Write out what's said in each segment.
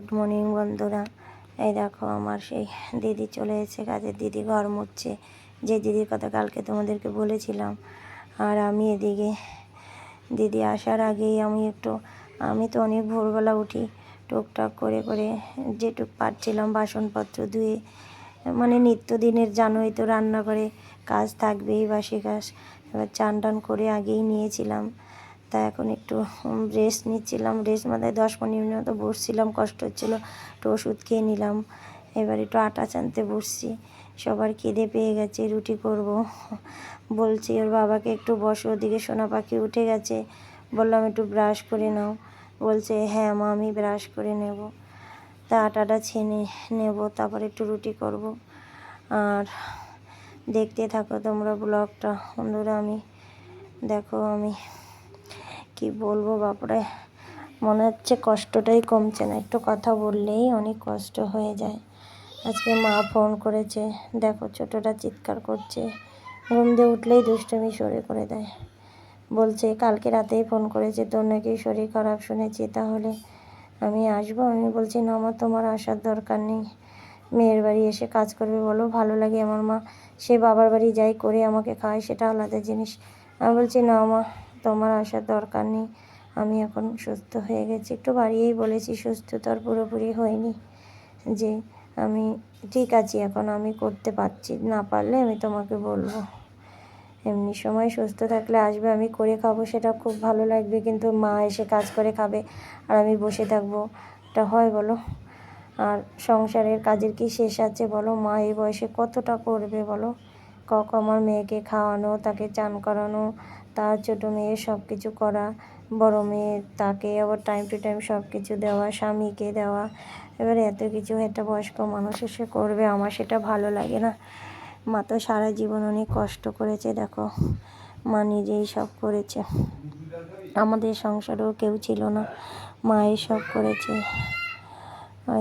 Good morning বন্ধুরা। এই দেখো আমার সেই দিদি চলে এসেছে কাজের দিদি ঘর মুছছে। যে দিদির কথা কালকে তোমাদেরকে বলেছিলাম। আর আমি এদিকে দিদি আসার আগেই আমি একটু, আমি তো অনেক ভোরবেলা উঠি টুকটাক করে করে যেটুক পারছিলাম বাসনপত্র ধুয়ে। মানে নিত্যদিনের জানোই তো রান্না করে কাজ থাকবেই, বাসি কাজ। এবার চান টান করে আগেই নিয়েছিলাম। তা এখন একটু রেস্ট নিচ্ছিলাম। রেস্ট মানে দশ পনেরো মিনিট মতো বসছিলাম, কষ্ট হচ্ছিল, একটু ওষুধ খেয়ে নিলাম। এবার একটু আটা চানতে বসছি। সবার খিদে পেয়ে গেছে, রুটি করব। বলছি ওর বাবাকে একটু বসো, ওদিকে সোনা পাখি উঠে গেছে। বললাম, একটু ব্রাশ করে নাও। বলছে হ্যাঁ মা, আমি ব্রাশ করে নেব। তা আটাটা ছেনে নেব, তারপর একটু রুটি করব। আর দেখতে থাকো তোমরা ব্লগটা বন্ধুরা আমি, দেখো আমি কি বলব বাপরে? মনে হচ্ছে কষ্টটাই কমছে না। একটু কথা বললেই অনেক কষ্ট হয়ে যায়। আজকে মা ফোন করেছে, দেখো ছোটোটা চিৎকার করছে। ঘুম দিয়ে উঠলেই দুষ্টুমি সরে করে দেয়। বলছে, কালকে রাতেই ফোন করেছে, তোর নাকি শরীর খারাপ শুনেছি, তাহলে আমি আসব? আমি বলছি, না আমার তোমার আসার দরকার নেই। মেয়ের বাড়ি এসে কাজ করবে বলো, ভালো লাগে আমার মা। সে বাবার বাড়ি যাই, করে আমাকে খায়, সেটা আলাদা জিনিস। আমি বলছি, না মা তোমার আসার দরকার নেই। আমি এখন সুস্থ হয়ে গেছি। একটু বাড়িয়েই বলেছি সুস্থ তো আর পুরোপুরি হয়নি যে আমি ঠিক আছি, এখন আমি করতে পারছি। না পারলে আমি তোমাকে বলব। এমনি সময় সুস্থ থাকলে আসবে, আমি করে খাব, সেটা খুব ভালো লাগবে। কিন্তু মা এসে কাজ করে খাবে আর আমি বসে থাকব। এটা হয় বলো। আর সংসারের কাজের কি শেষ আছে বলো? মা এই বয়সে কতটা করবে বলো? কক আমার মেয়েকে খাওয়ানো, তাকে চান করানো, তার ছোটো মেয়ে সব কিছু করা, বড় মেয়ে তাকে আবার টাইম টু টাইম সব কিছু দেওয়া, স্বামীকে দেওয়া। এবারে এত কিছু একটা বয়স্ক মানুষ এসে করবে, আমার সেটা ভালো লাগে না। মা তো সারা জীবন অনেক কষ্ট করেছে, দেখো। মা নিজেই সব করেছে। আমাদের সংসারেও কেউ ছিল না, মাই সব করেছে।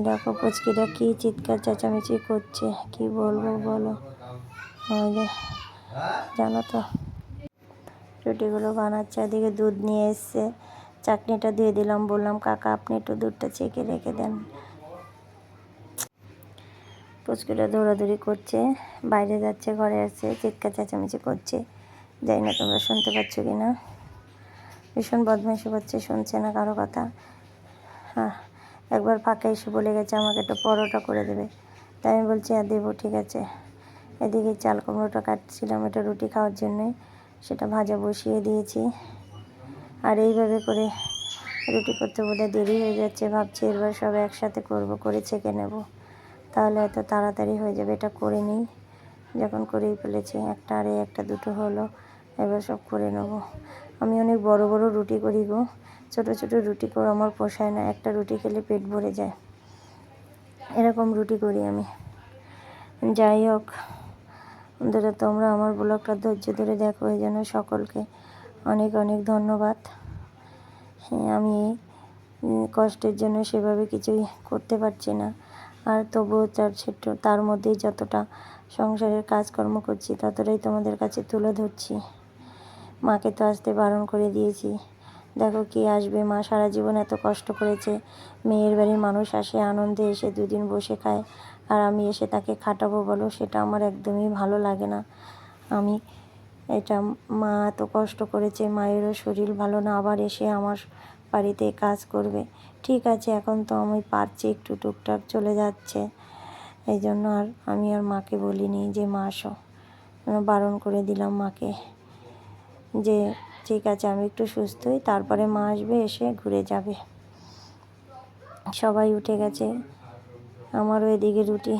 দেখো পুচকিটা কী চিৎকার, চেঁচামেচি করছে, কি বলব বলো। জানো তো, রুটিগুলো বানাচ্ছে, এদিকে দুধ নিয়ে এসছে। চাটনিটা দিয়ে দিলাম, বললাম, কাকা, আপনি একটু দুধটা চেকে রেখে দেন। পুচকুটা দৌড়াদৌড়ি করছে, বাইরে যাচ্ছে, ঘরে আসছে, চিৎকার চেঁচামেচি করছে। যাই না তোমরা শুনতে পাচ্ছ কি না। ভীষণ বদমাইশি করছে, শুনছে না কারও কথা। হ্যাঁ একবার ফাঁকা এসে বলে গেছে, আমাকে একটা পরোটা করে দেবে। তাই আমি বলছি, আর দেবো, ঠিক আছে। এদিকে চাল কুমড়োটা কাটছিলাম, এটা রুটি খাওয়ার জন্যে। সেটা ভাজা বসিয়ে দিয়েছি। আর এইভাবে করে রুটি করতে বলে দেরি হয়ে যাচ্ছে, ভাবছি এবার সব একসাথে করব, করে ছেঁকে নেব। তাহলে এত তাড়াতাড়ি হয়ে যাবে, এটা করে নিই। যখন করেই ফেলেছি, একটা আরে একটা দুটো হলো, এবার সব করে নেব। আমি অনেক বড় বড় রুটি করি গো। ছোটো ছোটো রুটি করে আমার পোষায় না, একটা রুটি খেলে পেট ভরে যায়। এরকম রুটি করি আমি। যাই হোক বন্ধুরা তোমরা আমার ব্লগটা ধৈর্য ধরে দেখো, এই জন্য সকলকে অনেক অনেক ধন্যবাদ। হ্যাঁ আমি কষ্টের জন্য সেভাবে কিছুই করতে পারছি না। আর তবুও তার ছোট্ট, তার মধ্যেই যতটা সংসারের কাজকর্ম করছি, ততটাই তোমাদের কাছে তুলে ধরছি। মাকে তো আসতে বারণ করে দিয়েছি। দেখো কি আসবে, মা সারা জীবন এত কষ্ট করেছে। মেয়ের বাড়ির মানুষ আসে, আনন্দে এসে দুদিন বসে খায়। আর আমি এসে তাকে খাটাবো বলো, সেটা আমার একদমই ভালো লাগে না। আমি এটা মা এত কষ্ট করেছে, মায়েরও শরীর ভালো না, আবার এসে আমার বাড়িতে কাজ করবে। ঠিক আছে, এখন তো আমি পারছি, একটু টুকটাক চলে যাচ্ছে। এই জন্য আর আমি আর মাকে বলিনি যে মা আসো। বারণ করে দিলাম মাকে যে, ঠিক আছে, আমি একটু সুস্থ তারপরে মা আসবে, এসে ঘুরে যাবে। সবাই উঠে গেছে। আমারও এদিকে রুটি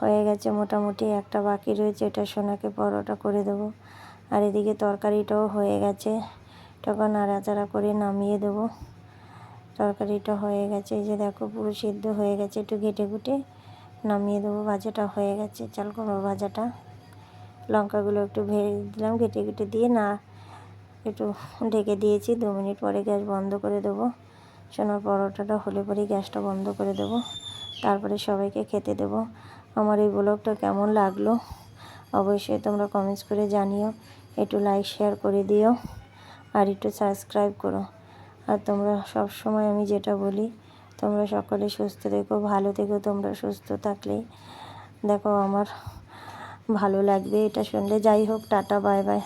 হয়ে গেছে মোটামুটি, একটা বাকি রয়েছে, এটা সোনাকে পরোটা করে দেবো। আর এদিকে তরকারিটাও হয়ে গেছে, তখন নাড়াচাড়া করে নামিয়ে দেবো। তরকারিটা হয়ে গেছে, এই যে দেখো পুরো সিদ্ধ হয়ে গেছে, একটু ঘেটে ঘুটে নামিয়ে দেবো, ভাজাটা হয়ে গেছে। চাল কুমড়ো ভাজাটা, লঙ্কাগুলো একটু ভেজে দিলাম, ঘেটে ঘেটে দিয়ে না একটু ঢেকে দিয়েছি, দু মিনিট পরে গ্যাস বন্ধ করে দেবো। সোনার পরোটাটা হলে পরেই গ্যাসটা বন্ধ করে দেবো। তারপরে সবাইকে খেতে দেবো। আমার এই ব্লগটা কেমন লাগল অবশ্যই তোমরা কমেন্টস করে জানিও। একটু লাইক শেয়ার করে দিও আর একটু সাবস্ক্রাইব করো। আর তোমরা সব সময় আমি যেটা বলি, তোমরা সকলে সুস্থ থেকো, ভালো থেকো, তোমরা সুস্থ থাকলেই দেখো আমার ভালো লাগবে এটা শুনলে। যাই হোক, টাটা বাই বাই